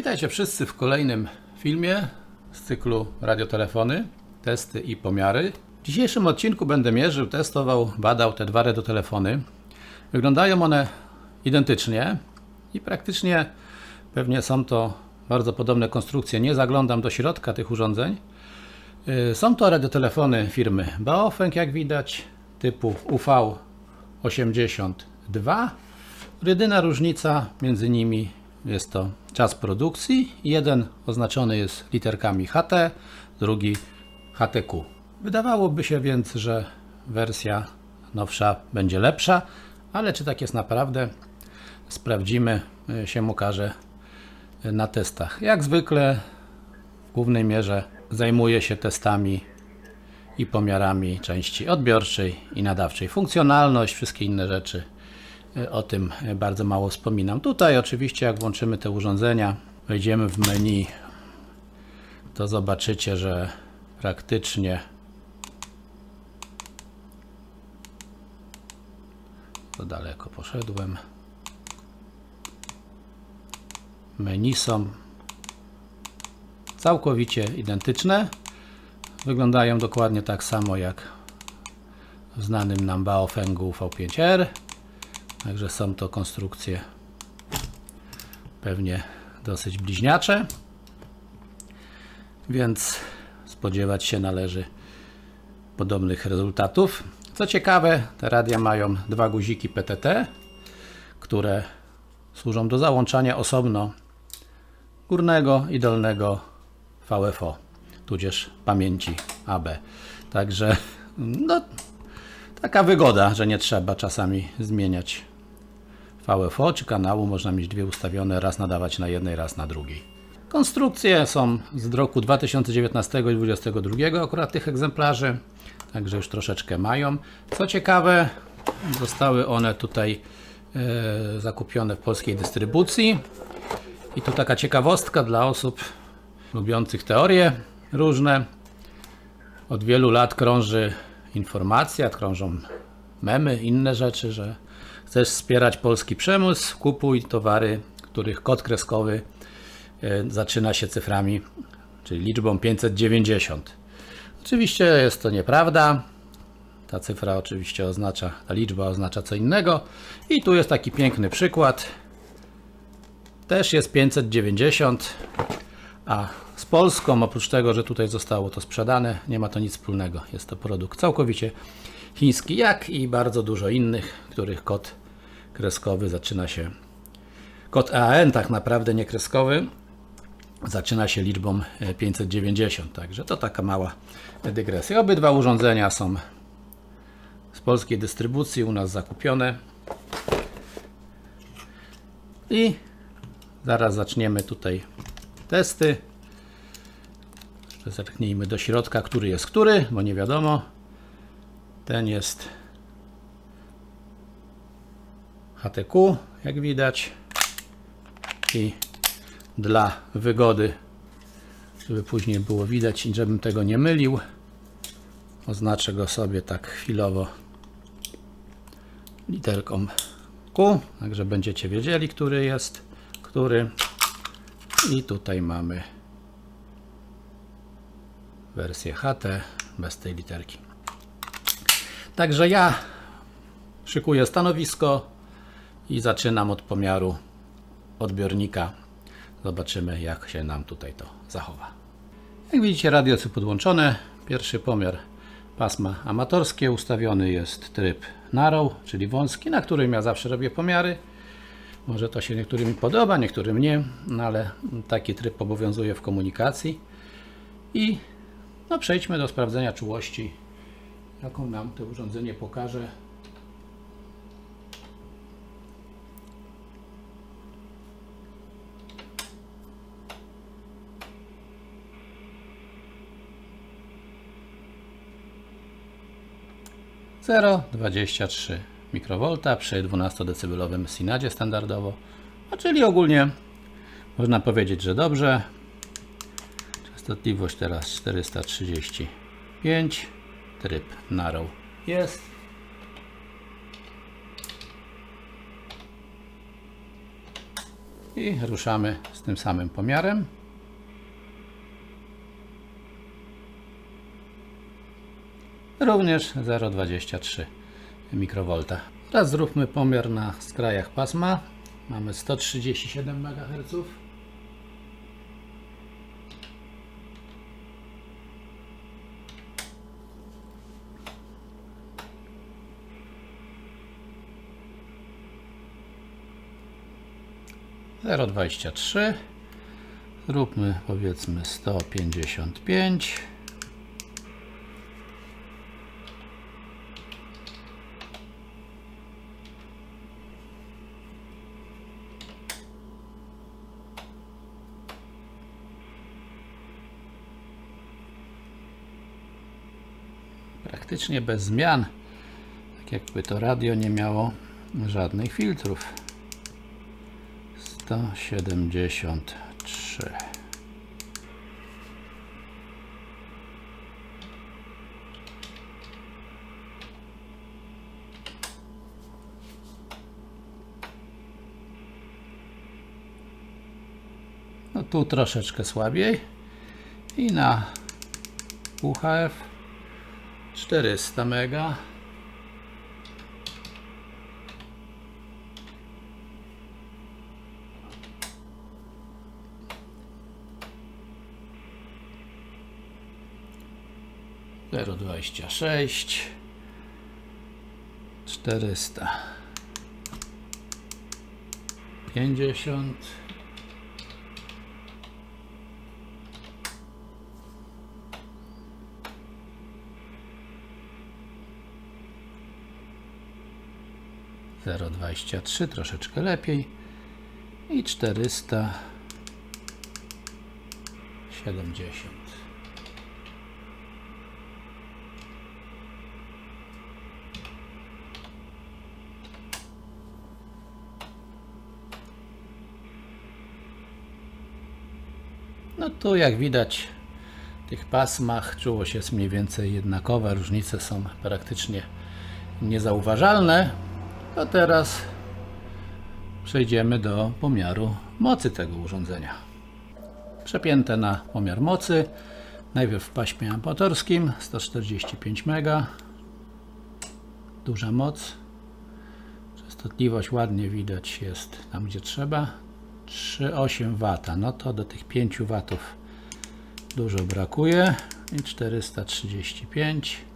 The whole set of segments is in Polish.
Witajcie wszyscy w kolejnym filmie z cyklu Radiotelefony, testy i pomiary. W dzisiejszym odcinku będę mierzył, testował, badał te dwa radiotelefony. Wyglądają one identycznie i praktycznie pewnie są to bardzo podobne konstrukcje. Nie zaglądam do środka tych urządzeń. Yy, Są to radiotelefony firmy Baofeng, jak widać, typu UV82. Jedyna różnica między nimi jest to czas produkcji. Jeden oznaczony jest literkami HT, drugi HTQ. Wydawałoby się więc, że wersja nowsza będzie lepsza, ale czy tak jest naprawdę? Sprawdzimy, y, się okaże na testach. Jak zwykle w głównej mierze zajmuję się testami i pomiarami części odbiorczej i nadawczej. Funkcjonalność, wszystkie inne rzeczy, o tym bardzo mało wspominam. Tutaj oczywiście jak włączymy te urządzenia, wejdziemy w menu, to zobaczycie, że praktycznie to daleko poszedłem. Menu są całkowicie identyczne. Wyglądają dokładnie tak samo jak w znanym nam Baofengu V5R. Także są to konstrukcje pewnie dosyć bliźniacze. Więc spodziewać się należy podobnych rezultatów. Co ciekawe, te radia mają dwa guziki PTT, które służą do załączania osobno górnego i dolnego VFO, tudzież pamięci AB. Także no, taka wygoda, że nie trzeba czasami zmieniać VFO czy kanału. Można mieć dwie ustawione, raz nadawać na jednej, raz na drugiej. Konstrukcje są z roku 2019 i 2022 akurat tych egzemplarzy, także już troszeczkę mają. Co ciekawe, zostały one tutaj e, zakupione w polskiej dystrybucji. I tu taka ciekawostka dla osób lubiących teorie różne. Od wielu lat krąży informacja, krążą memy, inne rzeczy, że chcesz wspierać polski przemysł, kupuj towary, których kod kreskowy e, zaczyna się cyframi, czyli liczbą 590. Oczywiście jest to nieprawda. Ta cyfra oczywiście oznacza, ta liczba oznacza co innego. I tu jest taki piękny przykład. Też jest 590, a z Polską, oprócz tego, że tutaj zostało to sprzedane, nie ma to nic wspólnego. Jest to produkt całkowicie chiński, jak i bardzo dużo innych, których kod kreskowy zaczyna się. Kod AN, tak naprawdę nie kreskowy, zaczyna się liczbą e, 590. Także to taka mała dygresja. Obydwa urządzenia są z polskiej dystrybucji, u nas zakupione. I zaraz zaczniemy tutaj testy. Zerknijmy do środka, który jest który, bo nie wiadomo. Ten jest HTQ, jak widać. I dla wygody, żeby później było widać żebym tego nie mylił, oznaczę go sobie tak chwilowo literką Q, także będziecie wiedzieli, który jest, który. I tutaj mamy wersję HT bez tej literki. Także ja szykuję stanowisko i zaczynam od pomiaru odbiornika. Zobaczymy, jak się nam tutaj to zachowa. Jak widzicie, radio jest podłączone. Pierwszy pomiar pasma amatorskie. Ustawiony jest tryb narrow, czyli wąski, na którym ja zawsze robię pomiary. Może to się niektórym podoba, niektórym nie, no ale taki tryb obowiązuje w komunikacji. I no, przejdźmy do sprawdzenia czułości, jaką nam to urządzenie pokaże. Zero dwadzieścia trzy mikrowolta przy 12 decybelowym synadzie standardowo, a czyli ogólnie można powiedzieć, że dobrze. Częstotliwość teraz 435. Tryb narrow jest. I ruszamy z tym samym pomiarem. Również 0,23 mikrowolta. Teraz zróbmy pomiar na skrajach pasma. Mamy 137 MHz. Zero dwadzieścia trzy. Zróbmy powiedzmy 155. praktycznie bez zmian. Tak jakby to radio nie miało żadnych filtrów. 173. No tu troszeczkę słabiej i na UHF 400 mega. Zero dwadzieścia sześć. Czterysta. Pięćdziesiąt zero dwadzieścia trzy troszeczkę lepiej. I czterysta siedemdziesiąt. No tu jak widać w tych pasmach czułość jest mniej więcej jednakowa, różnice są praktycznie niezauważalne. A teraz przejdziemy do pomiaru mocy tego urządzenia. Przepięte na pomiar mocy. Najpierw w paśmie amatorskim 145 MB. Duża moc. Częstotliwość ładnie widać jest tam gdzie trzeba. 3,8 W. No to do tych 5 W dużo brakuje. I 435.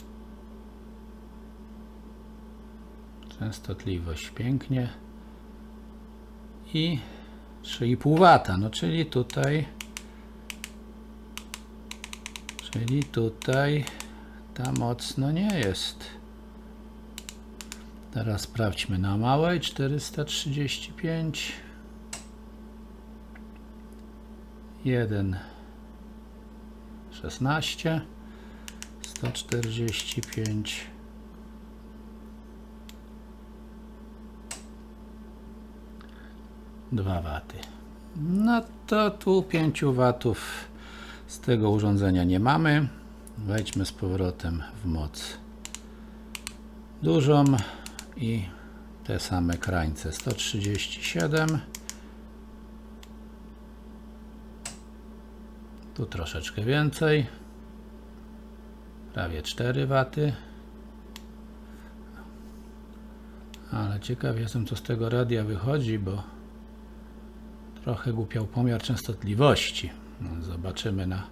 Częstotliwość pięknie. I 3,5 W. No czyli tutaj czyli tutaj ta moc no nie jest. Teraz sprawdźmy na małej 435 1 16 145 2 waty. No to tu 5 watów z tego urządzenia nie mamy. Wejdźmy z powrotem w moc dużą i te same krańce 137 tu troszeczkę więcej prawie 4 waty ale ciekaw jestem co z tego radia wychodzi bo trochę głupiał pomiar częstotliwości. No, zobaczymy na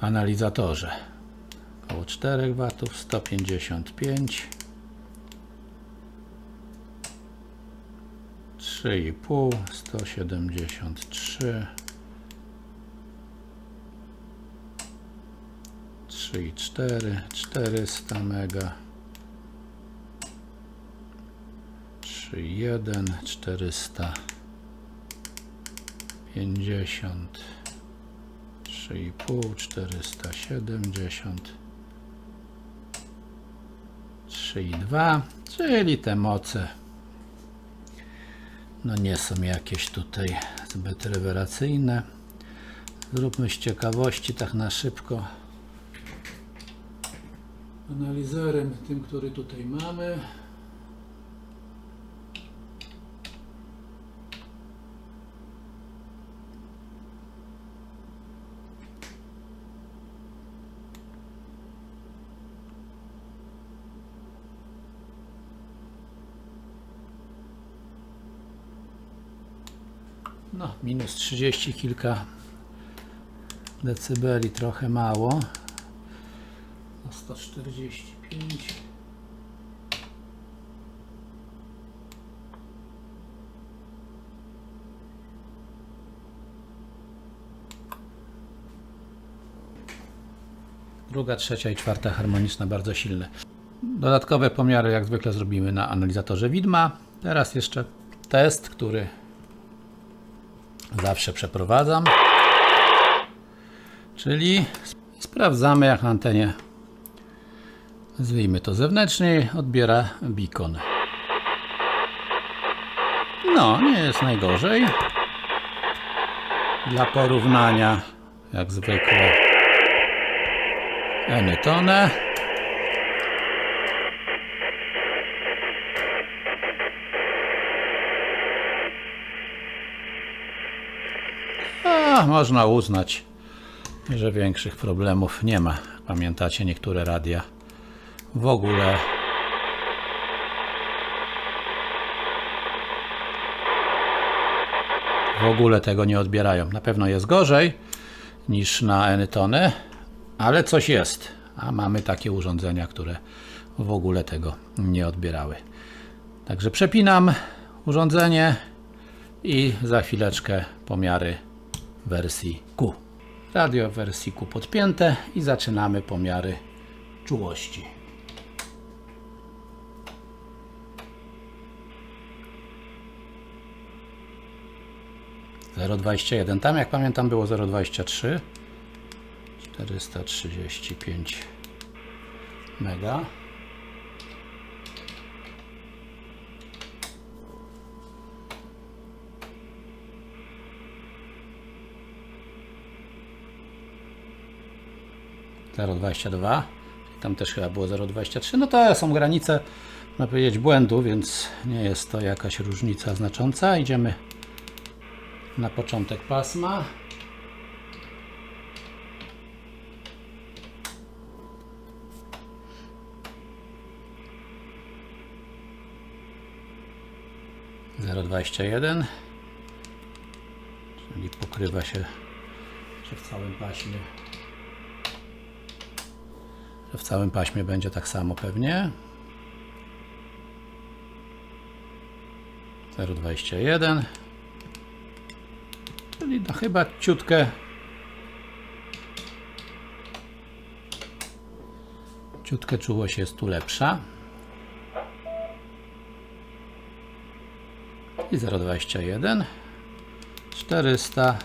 analizatorze. Około 4 watów 155 3,5 173 3,4 400 mega. 3,1 400 50 3,5 470 3,2 czyli te moce no nie są jakieś tutaj zbyt rewelacyjne. Zróbmy z ciekawości tak na szybko. Analizerem tym, który tutaj mamy No, minus 30 kilka decybeli, trochę mało. No, 145. Druga, trzecia i czwarta harmoniczna bardzo silne. Dodatkowe pomiary jak zwykle zrobimy na analizatorze widma. Teraz jeszcze test, który zawsze przeprowadzam. Czyli sprawdzamy jak antenie nazwijmy to zewnętrznej odbiera beacon. No, nie jest najgorzej. Dla porównania jak zwykle Anytone. Można uznać, że większych problemów nie ma. Pamiętacie, niektóre radia w ogóle w ogóle tego nie odbierają. Na pewno jest gorzej niż na Anytone, ale coś jest. A mamy takie urządzenia, które w ogóle tego nie odbierały. Także przepinam urządzenie i za chwileczkę pomiary wersji Q. Radio w wersji Q podpięte i zaczynamy pomiary czułości. Zero dwadzieścia jeden. Tam jak pamiętam było zero dwadzieścia trzy. Czterysta trzydzieści pięć mega. 0,22. Tam też chyba było 0,23. No to są granice, można powiedzieć, błędu, więc nie jest to jakaś różnica znacząca. Idziemy na początek pasma. Zero dwadzieścia jeden, czyli pokrywa się, się w całym paśmie w całym paśmie będzie tak samo pewnie. 0,21 czyli no chyba ciutkę. Ciutkę czułość jest tu lepsza. I 0,21 400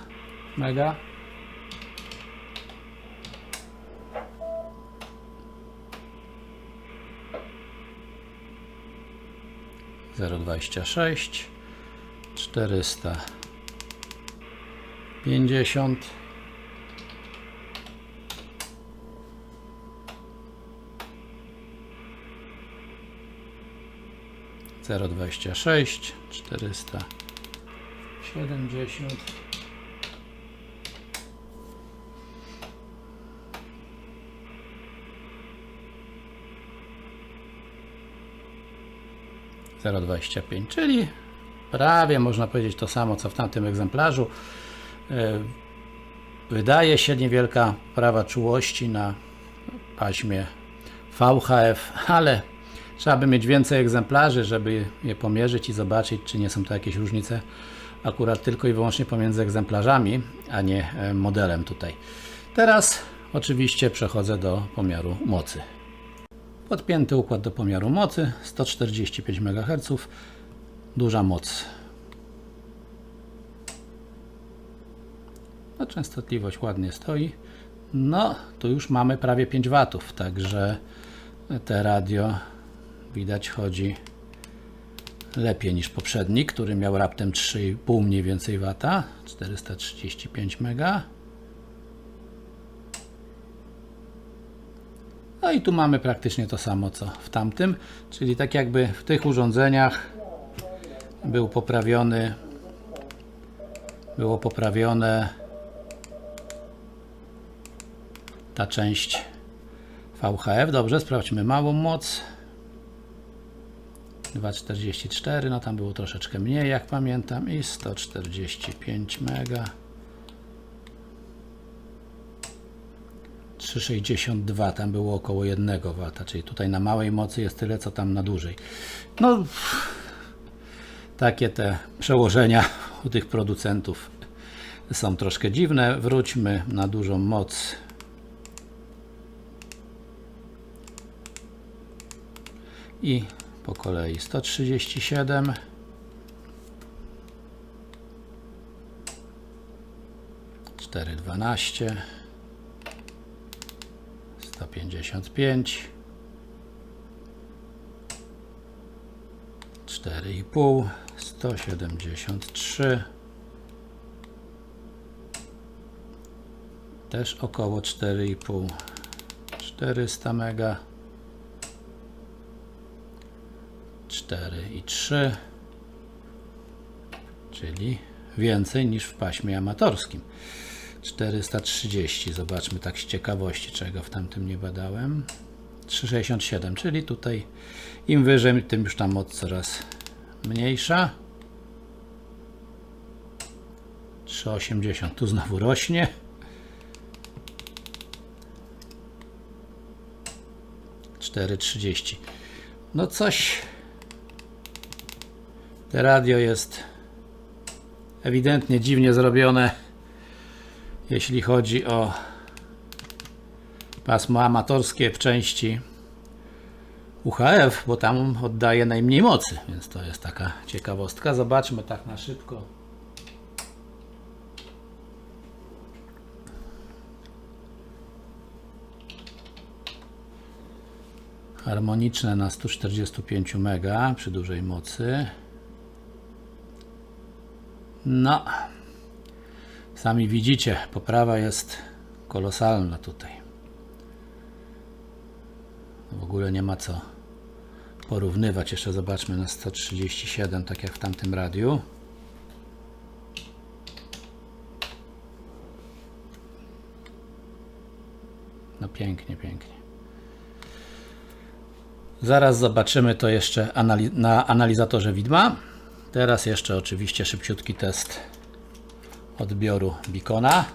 mega 0,26 450 0,26 470 0,25, czyli prawie można powiedzieć to samo co w tamtym egzemplarzu. E, wydaje się niewielka prawa czułości na paśmie VHF, ale trzeba by mieć więcej egzemplarzy, żeby je pomierzyć i zobaczyć, czy nie są to jakieś różnice akurat tylko i wyłącznie pomiędzy egzemplarzami, a nie e, modelem tutaj. Teraz oczywiście przechodzę do pomiaru mocy. Podpięty układ do pomiaru mocy 145 MHz, duża moc. No, częstotliwość ładnie stoi. No, tu już mamy prawie 5 watów, także te radio widać chodzi lepiej niż poprzedni, który miał raptem 3,5 mniej więcej wata, 435 mega. No i tu mamy praktycznie to samo co w tamtym, czyli tak jakby w tych urządzeniach był poprawiony było poprawione ta część VHF. Dobrze, sprawdźmy małą moc. 244, no tam było troszeczkę mniej, jak pamiętam, i 145 mega. 362, tam było około 1 W, czyli tutaj na małej mocy jest tyle, co tam na dużej. No, takie te przełożenia u tych producentów są troszkę dziwne. Wróćmy na dużą moc. I po kolei 137. Cztery dwanaście, sto pięćdziesiąt pięć, cztery i pół, sto siedemdziesiąt trzy, też około cztery i pół, czterysta mega. 4 i 3, czyli więcej niż w paśmie amatorskim. 430, zobaczmy tak z ciekawości, czego w tamtym nie badałem. 367, czyli tutaj im wyżej, tym już ta moc coraz mniejsza. 380, tu znowu rośnie. Cztery trzydzieści. No coś te radio jest ewidentnie dziwnie zrobione, jeśli chodzi o pasmo amatorskie w części UHF, bo tam oddaje najmniej mocy, więc to jest taka ciekawostka. Zobaczmy tak na szybko. Harmoniczne na 145 mega przy dużej mocy. No, sami widzicie, poprawa jest kolosalna tutaj. W ogóle nie ma co porównywać. Jeszcze zobaczmy na 137, tak jak w tamtym radiu. No pięknie, pięknie. Zaraz zobaczymy to jeszcze na analizatorze widma. Teraz jeszcze oczywiście szybciutki test odbioru Beacona.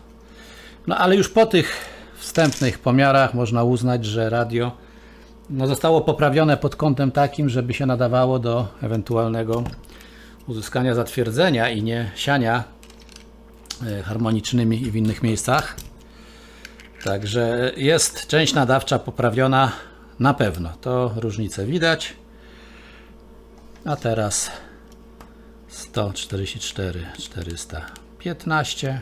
No ale już po tych wstępnych pomiarach można uznać, że radio no, zostało poprawione pod kątem takim, żeby się nadawało do ewentualnego uzyskania zatwierdzenia i nie siania e, harmonicznymi i w innych miejscach. Także jest część nadawcza poprawiona na pewno. To różnicę widać. A teraz 144 415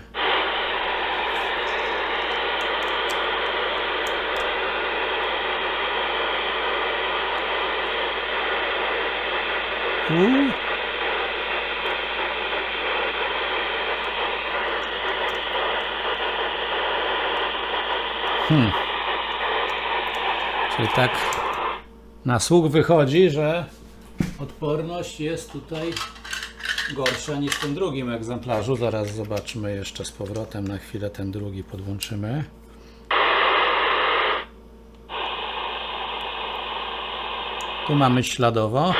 Uuu. Hmm. Czyli tak na słuch wychodzi, że odporność jest tutaj gorsza niż w tym drugim egzemplarzu. Zaraz zobaczmy jeszcze z powrotem. Na chwilę ten drugi podłączymy. Tu mamy śladowo.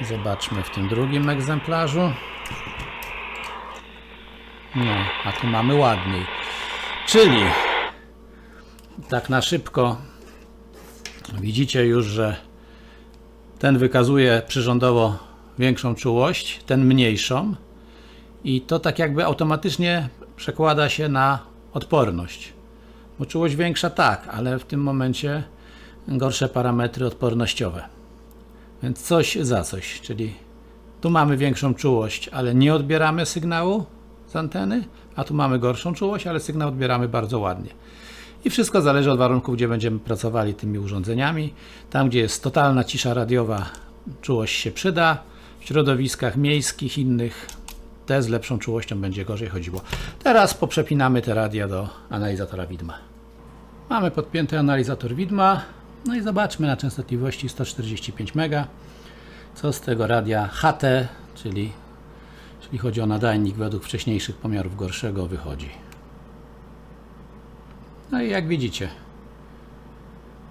Zobaczmy w tym drugim egzemplarzu. No, a tu mamy ładniej. Czyli tak na szybko widzicie już, że ten wykazuje przyrządowo większą czułość, ten mniejszą i to tak jakby automatycznie przekłada się na odporność. Bo czułość większa tak, ale w tym momencie gorsze parametry odpornościowe. Więc coś za coś, czyli tu mamy większą czułość, ale nie odbieramy sygnału z anteny, a tu mamy gorszą czułość, ale sygnał odbieramy bardzo ładnie. I wszystko zależy od warunków, gdzie będziemy pracowali tymi urządzeniami. Tam, gdzie jest totalna cisza radiowa, czułość się przyda. W środowiskach miejskich, innych, te z lepszą czułością będzie gorzej chodziło. Teraz poprzepinamy te radia do analizatora widma. Mamy podpięty analizator widma. No i zobaczmy na częstotliwości 145 MHz. Co z tego radia HT, czyli jeśli chodzi o nadajnik według wcześniejszych pomiarów gorszego, wychodzi. No i jak widzicie,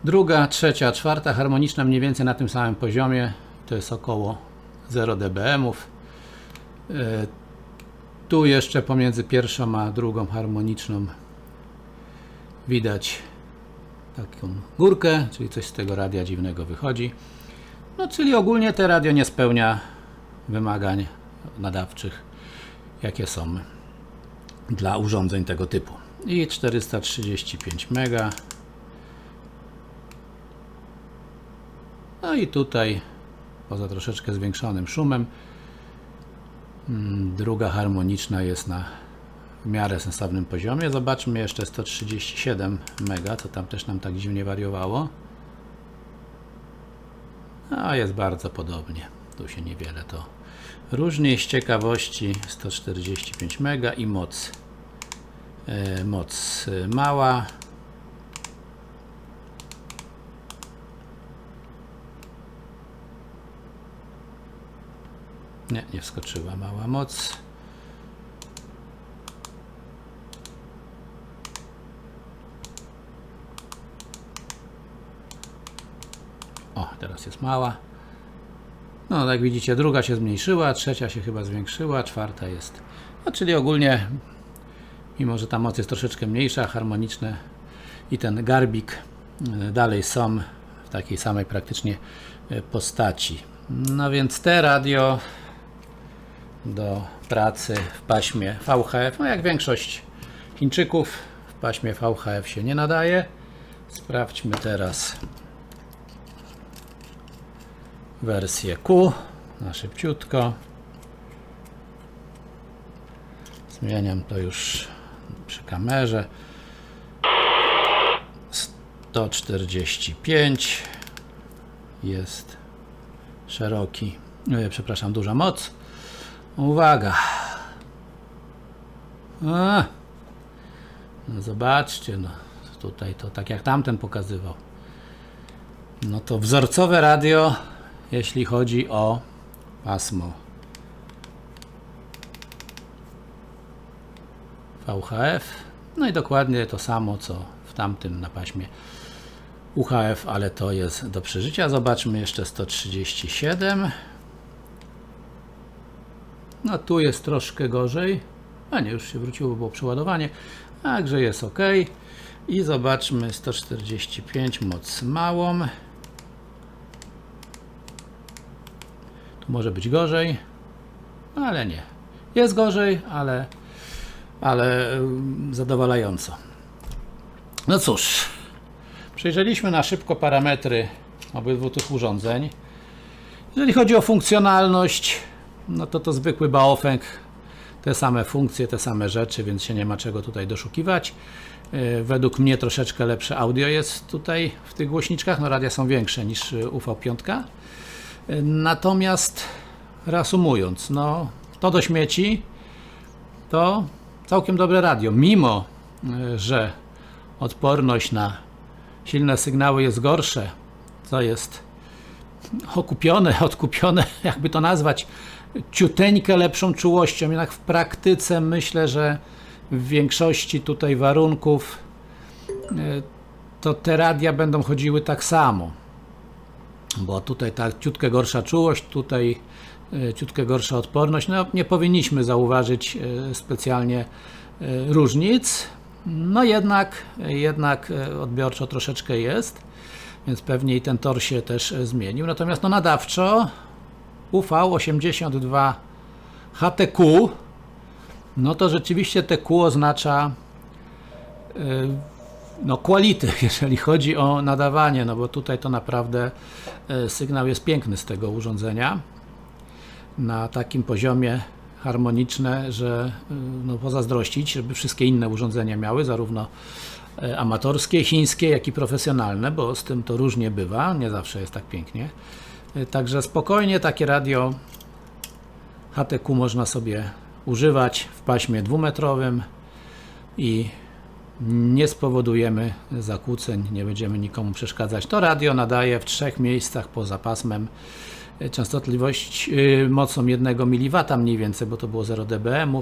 Druga, trzecia, czwarta harmoniczna mniej więcej na tym samym poziomie. To jest około 0 dBm-ów. E, Tu jeszcze pomiędzy pierwszą a drugą harmoniczną widać taką górkę, czyli coś z tego radia dziwnego wychodzi. No, czyli ogólnie te radio nie spełnia wymagań nadawczych, jakie są dla urządzeń tego typu. I 435 mega. No i tutaj, poza troszeczkę zwiększonym szumem, mm, druga harmoniczna jest na w miarę sensownym poziomie. Zobaczmy jeszcze 137 mega, to tam też nam tak dziwnie wariowało. A jest bardzo podobnie. Tu się niewiele to różni. Z ciekawości 145 mega i moc. E, moc e, mała. Nie, nie wskoczyła mała moc. O, teraz jest mała. No, jak widzicie, druga się zmniejszyła, trzecia się chyba zwiększyła, czwarta jest. No, czyli ogólnie, mimo że ta moc jest troszeczkę mniejsza, harmoniczne i ten garbik e, dalej są w takiej samej praktycznie e, postaci. No więc te radio do pracy w paśmie VHF, no jak większość Chińczyków, w paśmie VHF się nie nadaje. Sprawdźmy teraz wersję Q na szybciutko. Zmieniam to już przy kamerze. 145 jest szeroki, e, przepraszam, duża moc. Uwaga. A. No zobaczcie, no tutaj to tak jak tamten pokazywał. No to wzorcowe radio jeśli chodzi o pasmo VHF. No i dokładnie to samo co w tamtym na paśmie UHF, ale to jest do przeżycia. Zobaczmy jeszcze 137. No tu jest troszkę gorzej. A nie, już się wróciło, bo było przeładowanie. Także jest ok. I zobaczmy 145 moc małą. Tu może być gorzej, ale nie. Jest gorzej, ale, ale ym, zadowalająco. No cóż, przejrzeliśmy na szybko parametry obydwu tych urządzeń. Jeżeli chodzi o funkcjonalność, no to to zwykły Baofeng, te same funkcje, te same rzeczy, więc się nie ma czego tutaj doszukiwać. Yy, Według mnie troszeczkę lepsze audio jest tutaj w tych głośniczkach, no radia są większe niż yy, UV5. Natomiast reasumując, no to do śmieci to całkiem dobre radio, mimo e, że odporność na silne sygnały jest gorsze, co jest okupione, odkupione, jakby to nazwać, ciuteńkę lepszą czułością. Jednak w praktyce myślę, że w większości tutaj warunków e, to te radia będą chodziły tak samo bo tutaj ta ciutkę gorsza czułość, tutaj e, ciutkę gorsza odporność. No, nie powinniśmy zauważyć e, specjalnie różnic. No jednak, jednak odbiorczo troszeczkę jest, więc pewnie i ten tor się też zmienił. Natomiast no nadawczo UV82 HTQ, no to rzeczywiście TQ oznacza no quality, jeżeli chodzi o nadawanie, no bo tutaj to naprawdę e, sygnał jest piękny z tego urządzenia. Na takim poziomie harmoniczne, że e, no pozazdrościć, żeby wszystkie inne urządzenia miały, zarówno e, amatorskie, chińskie, jak i profesjonalne, bo z tym to różnie bywa, nie zawsze jest tak pięknie. Także spokojnie takie radio HTQ można sobie używać w paśmie dwumetrowym i nie spowodujemy zakłóceń, nie będziemy nikomu przeszkadzać. To radio nadaje w trzech miejscach poza pasmem częstotliwość yy, mocą 1 mW mniej więcej, bo to było 0 dBm.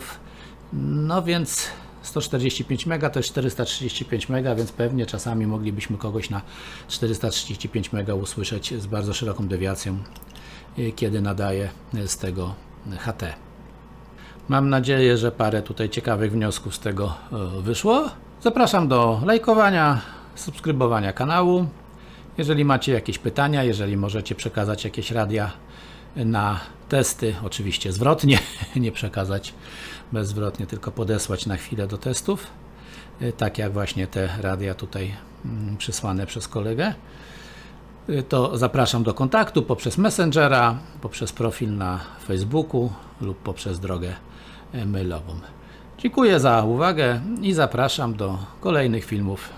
No więc 145 MB to jest 435 MB, więc pewnie czasami moglibyśmy kogoś na 435 MB usłyszeć z bardzo szeroką dewiacją, y, kiedy nadaje y, z tego HT. Mam nadzieję, że parę tutaj ciekawych wniosków z tego wyszło. Zapraszam do lajkowania, subskrybowania kanału. Jeżeli macie jakieś pytania, jeżeli możecie przekazać jakieś radia na testy, oczywiście zwrotnie, nie przekazać bezzwrotnie, tylko podesłać na chwilę do testów, e, tak jak właśnie te radia tutaj mm, przysłane przez kolegę y, to zapraszam do kontaktu poprzez Messengera, poprzez profil na Facebooku lub poprzez drogę e, mailową. Dziękuję za uwagę i zapraszam do kolejnych filmów